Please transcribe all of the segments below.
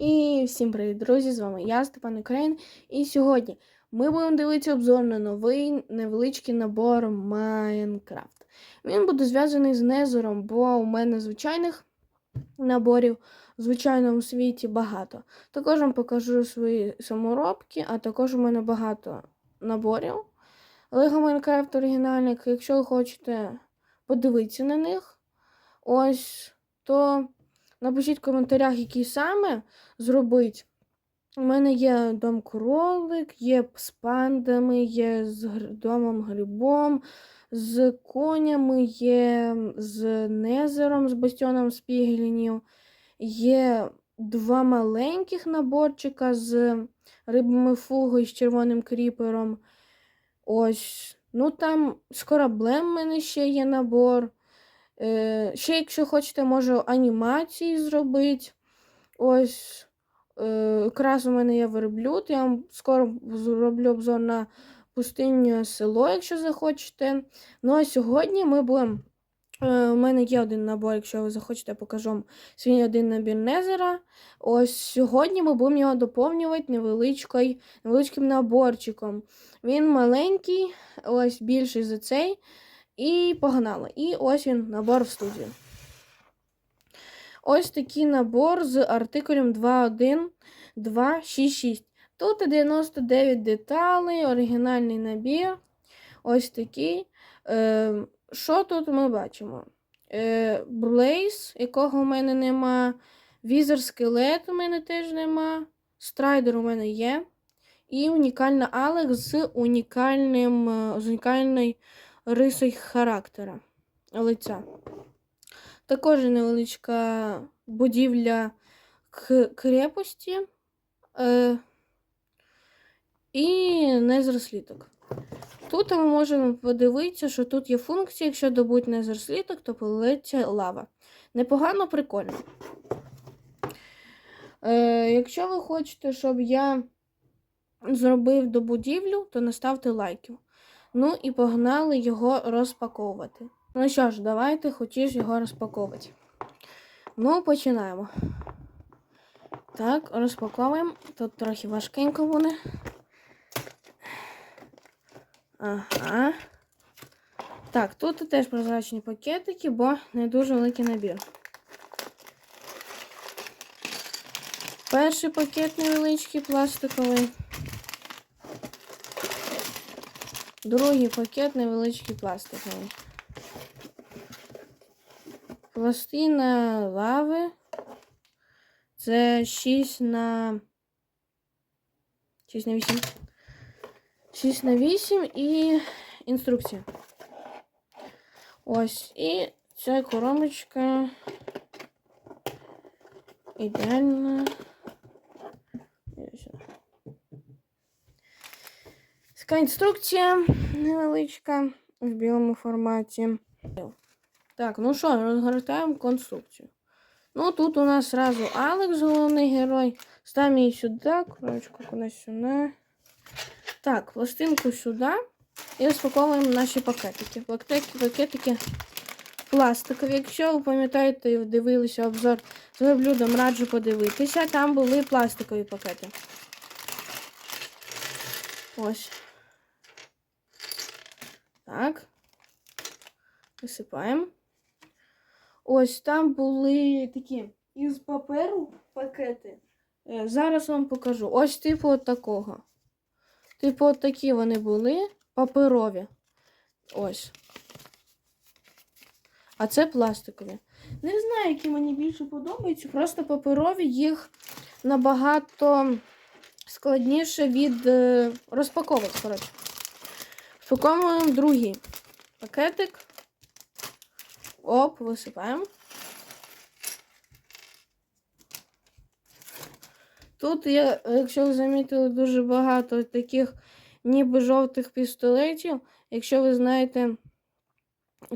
І всім привіт, друзі! З вами я, Степан Україн. І сьогодні ми будемо дивитися обзор на новий невеличкий набор Майнкрафт. Він буде зв'язаний з Незером, бо у мене звичайних наборів в звичайному світі багато. Також вам покажу свої саморобки, а також у мене багато наборів Лего Майнкрафт оригінальних. Якщо ви хочете подивитися на них, ось то. Напишіть в коментарях, які саме зробити. У мене є дом кролик, є з пандами, є з домом грибом, з конями, є з незером, з бастіоном спіглінів. Є два маленьких наборчика з рибами фугу і з червоним кріпером. Ось. Ну там з кораблем в мене ще є набор. Е, ще, якщо хочете, можу анімації зробити. Ось. Е, якраз у мене є верблюд. Я вам скоро зроблю обзор на пустинне село, якщо захочете. Ну а сьогодні ми будемо. Е, у мене є один набор, якщо ви захочете, покажу вам свій один набір Незера. Ось сьогодні ми будемо його доповнювати невеличкою, невеличким наборчиком. Він маленький, ось більший за цей. І погнали. І ось він набор в студію. Ось такий набор з артикулем 21266. Тут 99 деталей, оригінальний набір. Ось такий. Е, що тут ми бачимо? Е, Блейз, якого в мене нема. Візер скелет у мене теж нема. Страйдер у мене є. І унікальна Алекс з унікальним, е, з унікальною рисою характера лиця. Також невеличка будівля крепості е, і незерсліток. Тут ми можемо подивитися, що тут є функція, якщо добуть незерсліток, то политься лава. Непогано, прикольно. Е, Якщо ви хочете, щоб я зробив до будівлю, то наставте лайків. Ну і погнали його розпаковувати. Ну що ж, давайте хотіш його розпаковувати. Ну, починаємо. Так, розпаковуємо. Тут трохи важкенько буде. Ага. Так, тут теж прозрачні пакетики, бо не дуже великий набір. Перший пакет невеличкий пластиковий. Другий пакет невеличкий пластиковий. Пластина лави. Це 6 на 6 на 8. 6 на 8 і інструкція. Ось. І ця коробочка ідеальна. Така інструкція невеличка в білому форматі. Так, ну що, розгортаємо конструкцію. Ну, тут у нас сразу Алекс, головний герой. Ставимо її сюди, коробочку кудись сюди. Так, пластинку сюди. І розпаковуємо наші пакетики. Пакетики, пакетики пластикові. Якщо ви пам'ятаєте дивилися обзор з верблюдом, раджу подивитися. Там були пластикові пакети. Ось. Так. Висипаємо. Ось там були такі із паперу пакети. Е, Зараз вам покажу. Ось типу от такого. Типу, от такі вони були паперові. Ось. А це пластикові. Не знаю, які мені більше подобаються. Просто паперові їх набагато складніше від е, розпаковок. Коротше. Розпаковуємо другий пакетик. Оп, висипаємо. Тут є, якщо ви замітили, дуже багато таких ніби жовтих пістолетів. Якщо ви знаєте,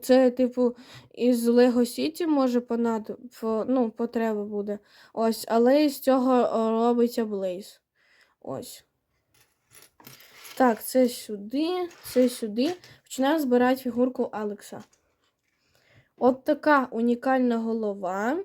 це, типу, із Lego City може понад... ну, потреба буде. Ось, але з цього робиться Blaze. Ось. Так, це сюди, це сюди. Починаємо збирати фігурку Алекса. От така унікальна голова.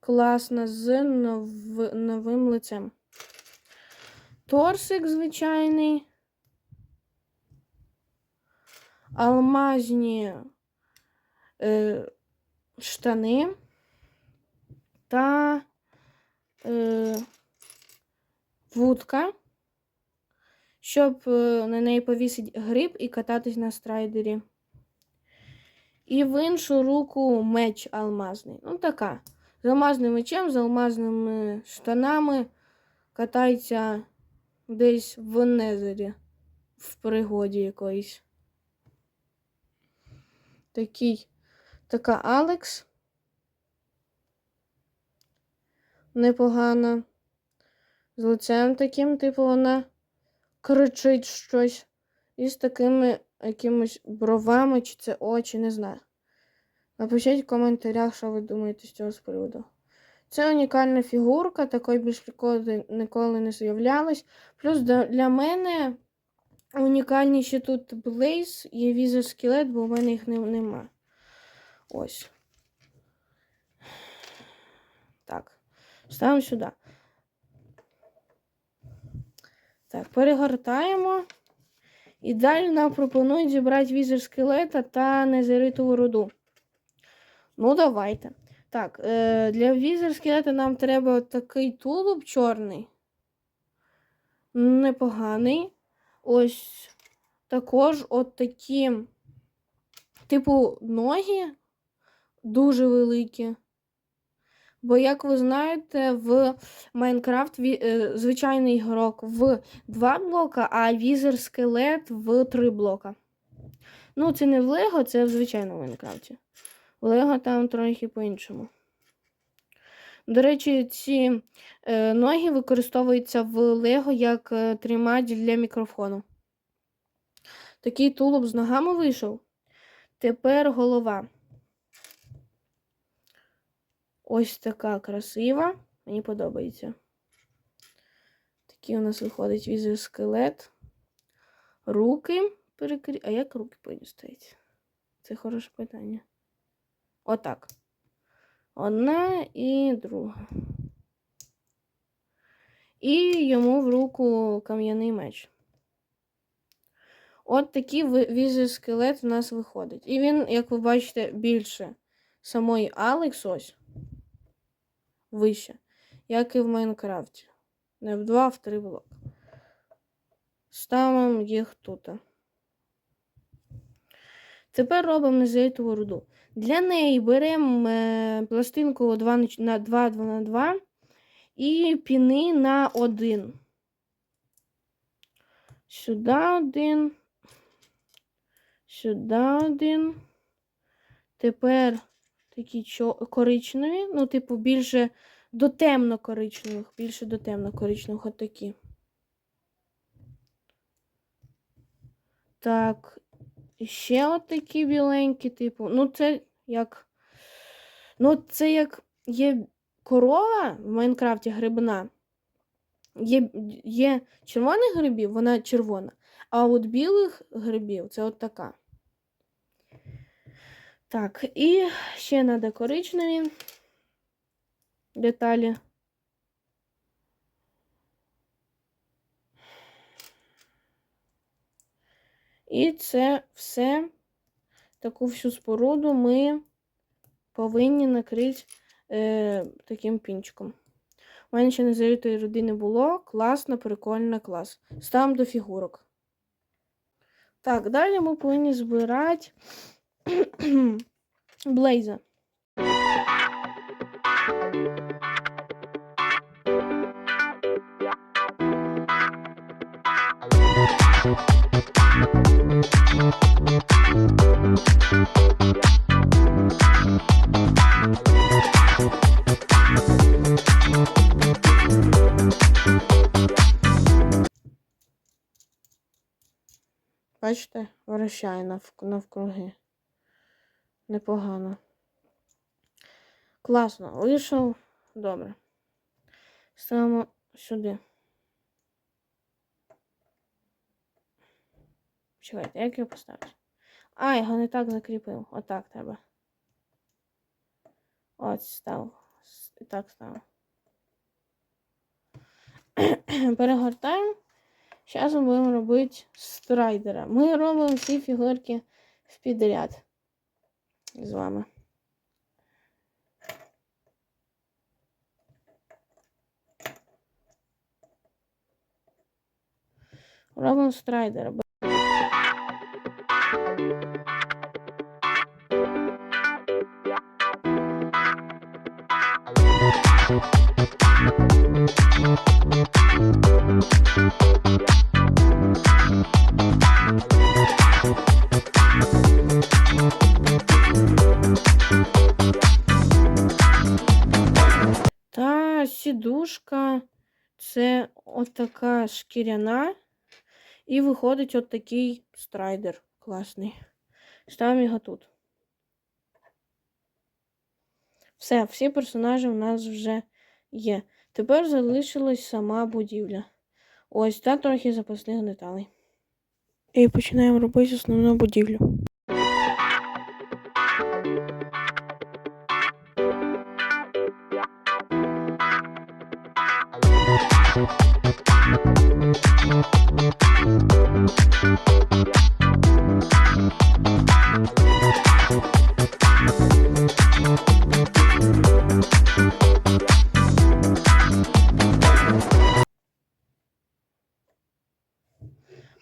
класна з нов... новим лицем. Торсик звичайний. Алмазні е, штани та е, вудка, щоб е, на неї повісити гриб і кататись на страйдері. І в іншу руку меч алмазний. Ну, така. З алмазним мечем, з алмазними штанами катається десь в Незері, в пригоді якоїсь. Такий, така Алекс. Непогана. З лицем таким, типу, вона кричить щось. І з такими якимись бровами, чи це очі, не знаю. Напишіть в коментарях, що ви думаєте з цього з приводу. Це унікальна фігурка, такої більш ніколи, не з'являлась. Плюс для мене унікальні тут Блейз і візер скелет, бо в мене їх не, нема. Ось. Так. Ставимо сюди. Так, перегортаємо. І далі нам пропонують зібрати візер скелета та незеритову руду. Ну, давайте. Так, е, для візер скелета нам треба такий тулуб чорний. Непоганий. Ось також от такі, типу, ноги дуже великі. Бо, як ви знаєте, в Майнкрафт е, звичайний ігрок в 2 блока, а візер скелет в 3 блока. Ну, це не в Лего, це в звичайному Майнкрафті. В Лего там трохи по-іншому. До речі, ці е, ноги використовуються в Лего як е, тримач для мікрофону. Такий тулуб з ногами вийшов. Тепер голова. Ось така красива. Мені подобається. Такий у нас виходить візер скелет. Руки перекрі... А як руки повинні стоять? Це хороше питання. Отак. Одна і друга. І йому в руку кам'яний меч. От такий ви- візер скелет у нас виходить. І він, як ви бачите, більше самої Алекс ось вище, як і в Майнкрафті. Не в 2, а в 3 блоки. Ставимо їх тут. Тепер робимо незаїтову руду. Для неї беремо е, пластинку 2 на 2 2 на 2 і піни на 1. Сюди один. Сюди один. Тепер такі коричневі, ну, типу, більше до темно-коричневих, більше до темно-коричневих отакі. Так, і ще отакі біленькі, типу. Ну, це як. Ну, це як є корова в Майнкрафті грибна. Є, є червоних грибів, вона червона. А от білих грибів це от така. Так, і ще треба коричневі деталі. І це все, таку всю споруду ми повинні накрити е, таким пінчиком. У мене ще незалітої родини було. Класно, прикольно, клас. Ставимо до фігурок. Так, далі ми повинні збирати Блейза. Бачите, нав... навкруги. Непогано. Класно. Вийшов. Добре. Ставимо сюди. Чекайте, як його поставити? А, його не так закріпив. Отак треба. От став. і так ставимо. Перегортаємо. Зараз ми будемо робити страйдера. Ми робимо всі фігурки в підряд з вами. Робимо Thank Та отака шкіряна. І виходить от такий страйдер класний. Ставимо його тут. Все, всі персонажі у нас вже є. Тепер залишилась сама будівля. Ось та трохи запасних деталей. І починаємо робити основну будівлю.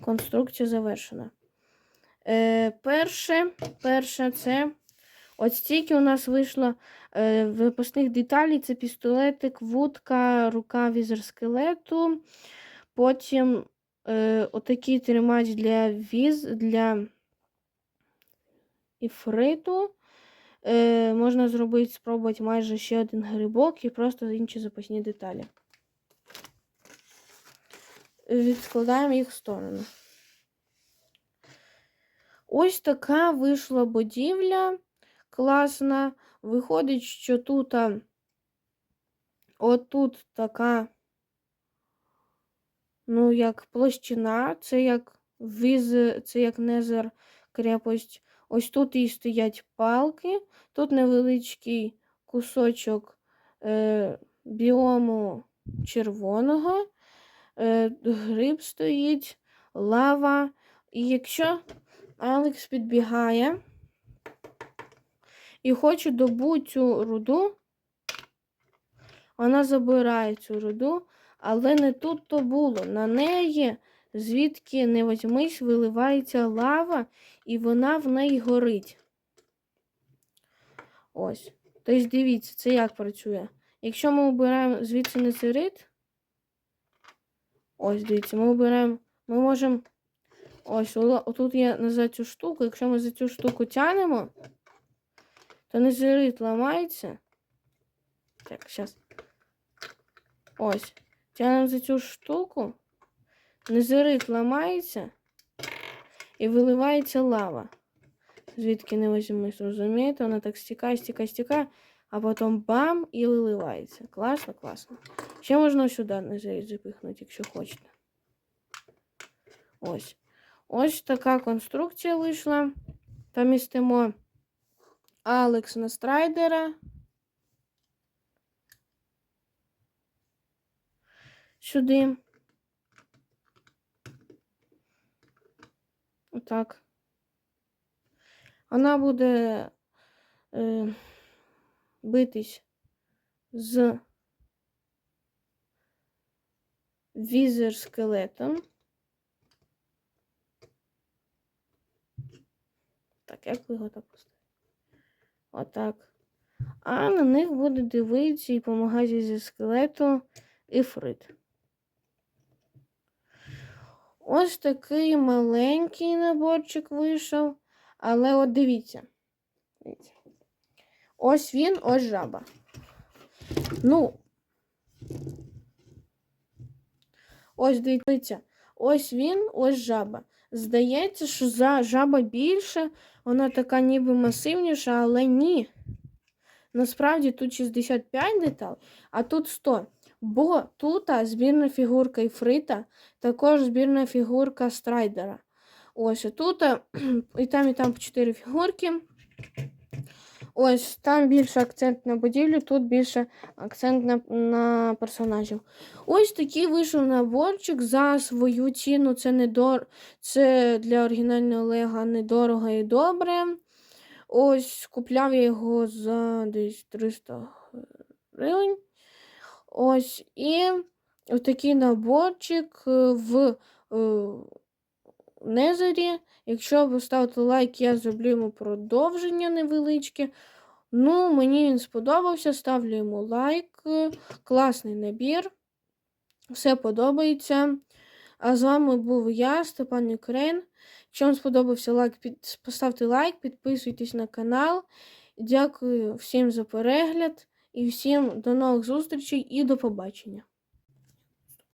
Конструкція завершена. Е, перше, перше це от стільки у нас вийшло е, випускних деталей. Це пістолетик, вудка, рука візер скелету. Потім е, отакий тримач для віз, для іфриту. Е, можна зробити, спробувати майже ще один грибок і просто інші запасні деталі. Відкладаємо їх в сторону. Ось така вийшла будівля класна. Виходить, що тут отут така, ну, як площина, це як віз, це як незер крепость. Ось тут і стоять палки, тут невеличкий кусочок е, біому червоного, е, гриб стоїть, лава. І якщо Алекс підбігає і хоче добути цю руду, вона забирає цю руду, але не тут то було. На неї, звідки не возьмись, виливається лава, і вона в неї горить. Ось. Тобто, дивіться, це як працює. Якщо ми обираємо звідси нецерит, ось дивіться, ми обираємо, ми можемо. Ось, отут на за цю штуку. Якщо ми за цю штуку тянемо, то незерит ламається. Так, зараз. Ось. Тянемо за цю штуку. Незерит ламається і виливається лава. Звідки не візьмеш, розумієте? Вона так стікає, стікає, стікає, а потім бам і виливається. Класно, класно. Ще можна сюди незерит запихнути, якщо хочете. Ось. Ось така конструкція вийшла. Помістимо Алекс на страйдера. Сюди. Отак. Вона буде е, битись з візер скелетом. Так, як ви його так поставите? Отак. А на них буде дивитися і допомагати зі скелету Іфрит. Ось такий маленький наборчик вийшов. Але от дивіться. Дивіться. Ось він, ось жаба. Ну. Ось дивіться. Ось він, ось жаба. Здається, що за жаба більше, вона така ніби масивніша, але ні. Насправді тут 65 деталей, а тут 100. Бо тут збірна фігурка Іфрита, також збірна фігурка Страйдера. Ось тут і там, і там 4 фігурки. Ось там більше акцент на будівлю, тут більше акцент на, на персонажів. Ось такий вийшов наборчик за свою ціну. Це не дор... це для оригінального Лего недорого і добре. Ось купляв я його за десь 300 гривень. Ось і такий наборчик е, в е, Незері. Якщо ви ставите лайк, я зроблю йому продовження невеличке. Ну, мені він сподобався. Ставлю йому лайк. Класний набір. Все подобається. А з вами був я, Степан Юкрейн. Якщо вам сподобався лайк, поставте лайк, підписуйтесь на канал. Дякую всім за перегляд і всім до нових зустрічей і до побачення.